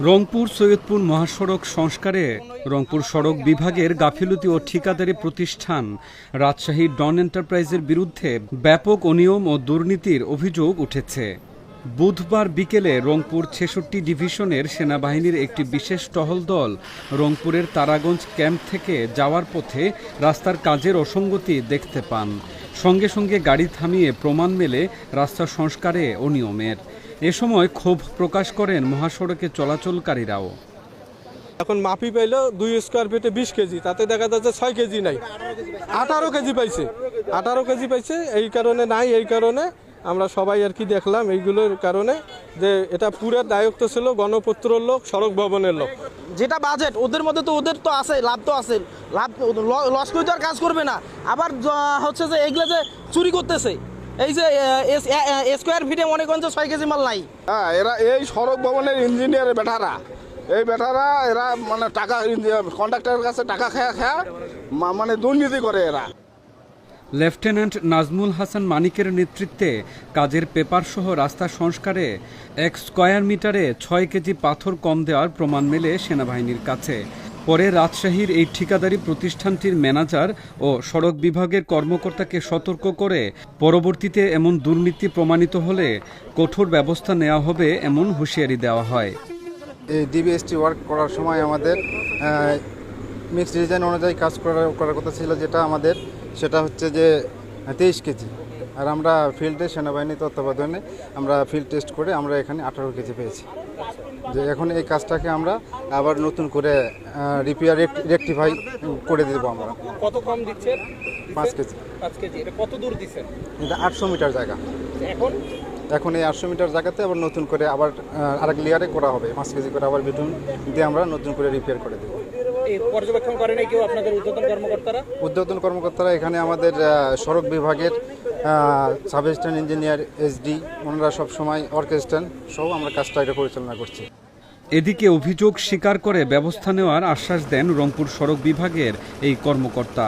রংপুর সৈয়দপুর মহাসড়ক সংস্কারে রংপুর সড়ক বিভাগের গাফিলতি ও ঠিকাদারি প্রতিষ্ঠান রাজশাহী ডন এন্টারপ্রাইজের বিরুদ্ধে ব্যাপক অনিয়ম ও দুর্নীতির অভিযোগ উঠেছে। বুধবার বিকেলে রংপুর ছেষট্টি ডিভিশনের সেনাবাহিনীর একটি বিশেষ টহল দল রংপুরের তারাগঞ্জ ক্যাম্প থেকে যাওয়ার পথে রাস্তার কাজের অসঙ্গতি দেখতে পান। সঙ্গে সঙ্গে গাড়ি থামিয়ে প্রমাণ মেলে রাস্তা সংস্কারে অনিয়মের। এ সময় ক্ষোভ প্রকাশ করেন মহাসড়কে চলাচলকারীরাও। এখন মাপি পাইলো দুই স্কোয়ার ফিটে বিশ কেজি তাতে দেখা যাচ্ছে ছয় কেজি নাই। আঠারো কেজি পাইছে। আঠারো কেজি পাইছে এই কারণে নাই এই কারণে আমরা সবাই আর কি দেখলাম এইগুলোর কারণে যে এটা পুরো দায়িত্ব ছিল গণপত্র লোক সড়ক ভবনের লোক। যেটা বাজেট ওদের মধ্যে তো ওদের তো আছে লাভ তো আছে। লাভ লস করে তো আর কাজ করবে না। আবার হচ্ছে যে এগুলো যে চুরি করতেছে এই যে স্কোয়ার ফিটে মনে করেন যে ছয় কেজি মাল নাই। হ্যাঁ এরা এই সড়ক ভবনের ইঞ্জিনিয়ারের বেটারা। এই বেটারা এরা মানে টাকা কন্ট্রাক্টরের কাছে টাকা খায়া খায়া মানে দুর্নীতি করে এরা। লেফটেন্যান্ট নাজমুল হাসান মানিকের নেতৃত্বে কাজের পেপার সহ রাস্তা সংস্কারে এক স্কয়ার মিটারে ছয় কেজি পাথর কম দেওয়ার প্রমাণ মেলে সেনাবাহিনীর কাছে। পরে রাজশাহীর এই ঠিকাদারি প্রতিষ্ঠানটির ম্যানেজার ও সড়ক বিভাগের কর্মকর্তাকে সতর্ক করে, পরবর্তীতে এমন দুর্নীতি প্রমাণিত হলে কঠোর ব্যবস্থা নেওয়া হবে এমন হুঁশিয়ারি দেওয়া হয়। এই ডিবিএসটি ওয়ার্ক করার সময় আমাদের মিক্সড ডিজাইন অনুযায়ী কাজ করার করার কথা ছিল যেটা আমাদের, সেটা হচ্ছে যে তেইশ কেজি। আর আমরা ফিল্ডে সেনাবাহিনী তত্ত্বাবধানে আমরা ফিল্ড টেস্ট করে আমরা এখানে আঠারো কেজি পেয়েছি। যে এখন এই কাজটাকে আমরা আবার নতুন করে রিপেয়ার রেকটিফাই করে দেবো আমরা। কত কম দিচ্ছেন পাঁচ কেজি। পাঁচ কেজি। এটা কত দূর দিচ্ছেন এটা আটশো মিটার জায়গা। এখন? এখন এই আটশো মিটার জায়গাতে আবার নতুন করে আবার আরেক লেয়ারে করা হবে। পাঁচ কেজি করে আবার বিটুন দিয়ে আমরা নতুন করে রিপেয়ার করে দেবো। পর্যবেক্ষণ করে নাই কেউ আপনাদের উদ্যোতন কর্মকর্তারা? উদ্যোতন কর্মকর্তারা এখানে আমাদের সড়ক বিভাগের সাব অ্যাসিস্ট্যান্ট ইঞ্জিনিয়ার এসডি ওনারা সব সময় অর্কেস্ট্রান সহ আমরা কাজটা এটা পরিচালনা করছি। এদিকে অভিযোগ স্বীকার করে ব্যবস্থা নেওয়ার আশ্বাস দেন রংপুর সড়ক বিভাগের এই কর্মকর্তা।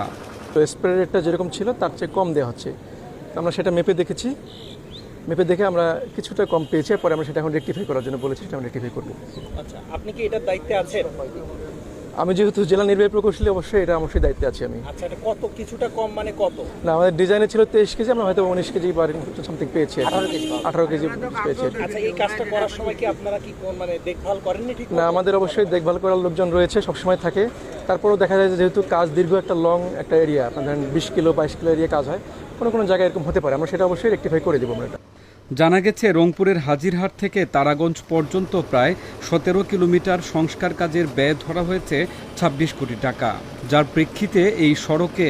তো স্প্রে রেটটা যেরকম ছিল তার চেয়ে কম দেওয়া হচ্ছে। তো আমরা সেটা মেপে দেখেছি। মেপে দেখে আমরা কিছুটা কম পেয়েছি পরে আমরা সেটা এখন রেকটিফাই করার জন্য বলেছি সেটা আমরা রেকটিফাই করব। আচ্ছা আপনি কি এটার দায়িত্বে আছেন? আমি যেহেতু জেলা নির্বাহী প্রকৌশলী অবশ্যই এটা অবশ্যই দায়িত্বে আছি আমি। আচ্ছা এটা কত? কিছুটা কম মানে কত? না আমাদের ডিজাইনে ছিল তেইশ কেজি আমরা হয়তো উনিশ কেজি বা সামথিং পেয়েছি। আঠারো কেজি পেয়েছি। আচ্ছা এই কাজটা করার সময় কি আপনারা কি কোন মানে দেখভাল করেননি ঠিক না আমাদের অবশ্যই দেখভাল করার লোকজন রয়েছে সবসময় থাকে। তারপরেও দেখা যায় যে যেহেতু কাজ দীর্ঘ একটা লং একটা এরিয়া আপনার ধরেন বিশ কিলো বাইশ কিলো এরিয়া কাজ হয় কোনো কোনো জায়গায় এরকম হতে পারে। আমরা সেটা অবশ্যই রেকটিফাই করে দেবো আমরা এটা। জানা গেছে, রংপুরের হাজিরহাট থেকে তারাগঞ্জ পর্যন্ত প্রায় সতেরো কিলোমিটার সংস্কার কাজের ব্যয় ধরা হয়েছে ছাব্বিশ কোটি টাকা। যার প্রেক্ষিতে এই সড়কে